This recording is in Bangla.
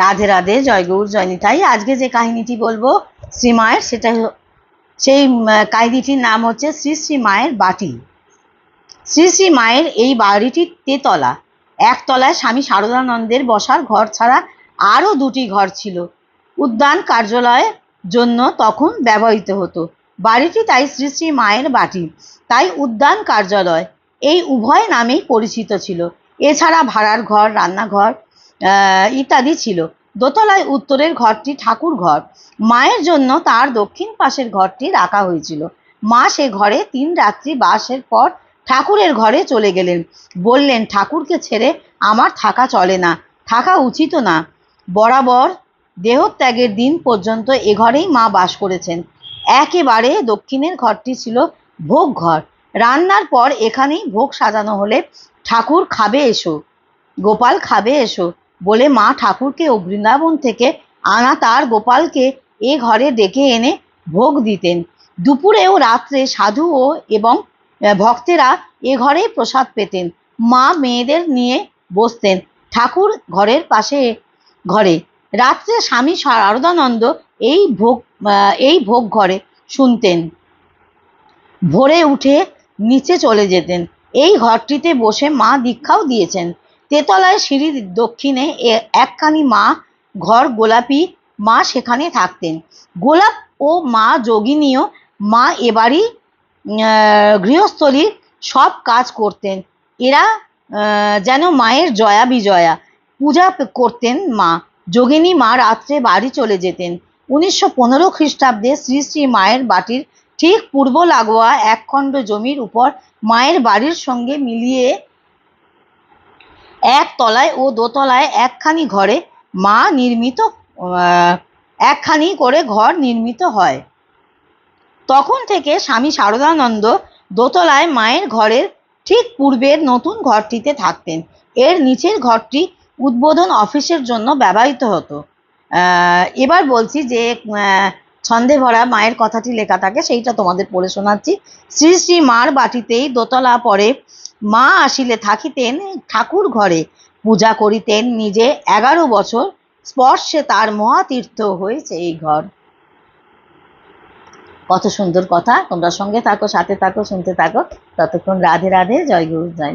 রাধে রাধে, জয় গৌর, জয় নিতাই। আজকে যে কাহিনীটি বলব শ্রীমায়ের সেটা সেই কাহিনীটির নাম হচ্ছে শ্রী শ্রী মায়ের বাটি। শ্রী শ্রী মায়ের এই বাড়িটি তেতলা। একতলায় স্বামী শারদানন্দের বসার ঘর ছাড়া আরও দুটি ঘর ছিল। উদ্যান কার্যালয়ের জন্য তখন ব্যবহৃত হতো। বাড়িটি তাই শ্রী শ্রী মায়ের বাটি। তাই উদ্যান কার্যালয় এই উভয় নামেই পরিচিত ছিল। এছাড়া ভাড়ার ঘর, রান্নাঘর ইত্যাদি ছিল। দোতলায় উত্তরের ঘরটি ঠাকুর ঘর। মায়ের জন্য তার দক্ষিণ পাশের ঘরটি রাখা হয়েছিল। মা সে ঘরে তিন রাত্রি বাসের পর ঠাকুরের ঘরে চলে গেলেন। বললেন, ঠাকুরকে ছেড়ে আমার থাকা চলে না, থাকা উচিত না। বরাবর দেহত্যাগের দিন পর্যন্ত এ ঘরেই মা বাস করেছেন। একেবারে দক্ষিণের ঘরটি ছিল ভোগ ঘর। রান্নার পর এখানেই ভোগ সাজানো হলে ঠাকুর খাবে এসো, গোপাল খাবে এসো। বলে মা ঠাকুরকে ও বৃন্দাবন থেকে আনা তার গোপালকে এ ঘরে ডেকে এনে ভোগ দিতেন। দুপুরে ও রাত্রে সাধু ও এবং ভক্তেরা এ ঘরে প্রসাদ পেতেন। মা মেয়েদের নিয়ে বসতেন ঠাকুর ঘরের পাশে ঘরে। রাত্রে স্বামী শারদানন্দ এই ভোগ এই ভোগ ঘরে শুনতেন। ভোরে উঠে নিচে চলে যেতেন। এই ঘরটিতে বসে মা দীক্ষাও দিয়েছেন। তেতলায় সিঁড়ির দক্ষিণে একখানি মা, ঘর গোলাপি মা সেখানে থাকতেন। গোলাপ ও মা যোগিনীও মা এবারই গৃহস্থলীর সব কাজ করতেন। এরা যেন মায়ের জয়া বিজয়া পূজা করতেন মা। যোগিনী মা রাত্রে বাড়ি চলে যেতেন। উনিশশো পনেরো খ্রিস্টাব্দে শ্রী শ্রী মায়ের বাটির ঠিক পূর্ব লাগোয়া একখণ্ড জমির উপর মায়ের বাড়ির সঙ্গে মিলিয়ে এক তলায় ও দোতলায় একখানি ঘরে মা নির্মিত একখানি করে ঘর নির্মিত হয়। তখন থেকে স্বামী শারদানন্দ দোতলায় মায়ের ঘরের ঠিক পূর্বের নতুন ঘরটিতে থাকতেন। এর নিচের ঘরটি উদ্বোধন অফিসের জন্য ব্যবহৃত হতো। এবার বলছি যে ছন্দে ভরা মায়ের কথাটি লেখা থাকে, সেইটা তোমাদের পড়ে শোনাচ্ছি। শ্রী শ্রী মার বাটিতেই দোতলা পরে মা আসিলে থাকিতেন ঠাকুর ঘরে। পূজা করিতেন নিজে এগারো বছর। স্পর্শে তার মহাতীর্থ হয়েছে এই ঘর। কত সুন্দর কথা। তোমরা সঙ্গে থাকো, সাথে থাকো, শুনতে থাকো। ততক্ষণ রাধে রাধে। জয় গুরু, জয়